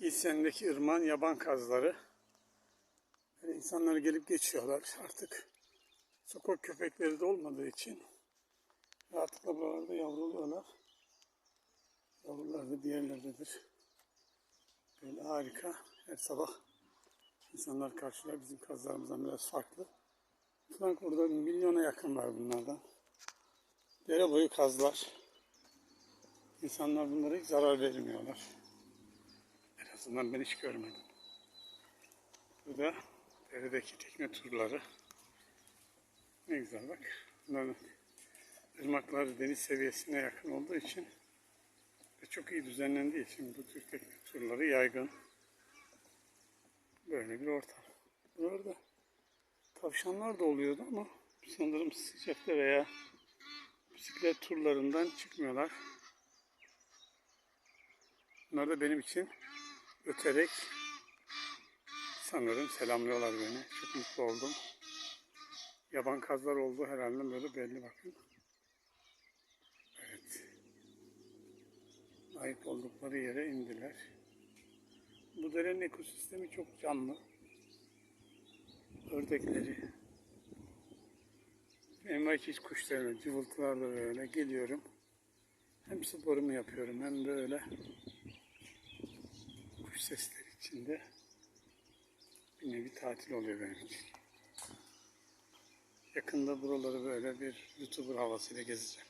Giysen'deki ırmağın yaban kazları. Böyle insanlar gelip geçiyorlar artık. Sokak köpekleri de olmadığı için rahatlıkla buralarda yavruluyorlar. Yavrular da diğerlerdedir. Böyle harika. Her sabah insanlar karşılar bizim kazlarımızdan biraz farklı. Frankfurt'ta milyona yakın var bunlardan. Dere boyu kazlar. İnsanlar bunlara hiç zarar vermiyorlar. Azından ben hiç görmedim. Bu da deredeki tekne turları. Ne güzel bak. Bunların ırmaklar deniz seviyesine yakın olduğu için ve çok iyi düzenlendiği için bu tür tekne turları yaygın. Böyle bir ortam. Burada tavşanlar da oluyordu ama sanırım sıcakta veya bisiklet turlarından çıkmıyorlar. Bunlar da benim için öterek sanırım selamlıyorlar beni. Çok mutlu oldum. Yaban kazlar oldu herhalde böyle belli bakın. Evet. Ait oldukları yere indiler. Bu derenin ekosistemi çok canlı. Ördekleri, envaiçiz kuşları, cıvıltılar da böyle geliyorum. Hem sporumu yapıyorum hem böyle kuş sesleri içinde bir nevi tatil oluyor benim için. Yakında buraları böyle bir YouTuber havasıyla gezeceğim.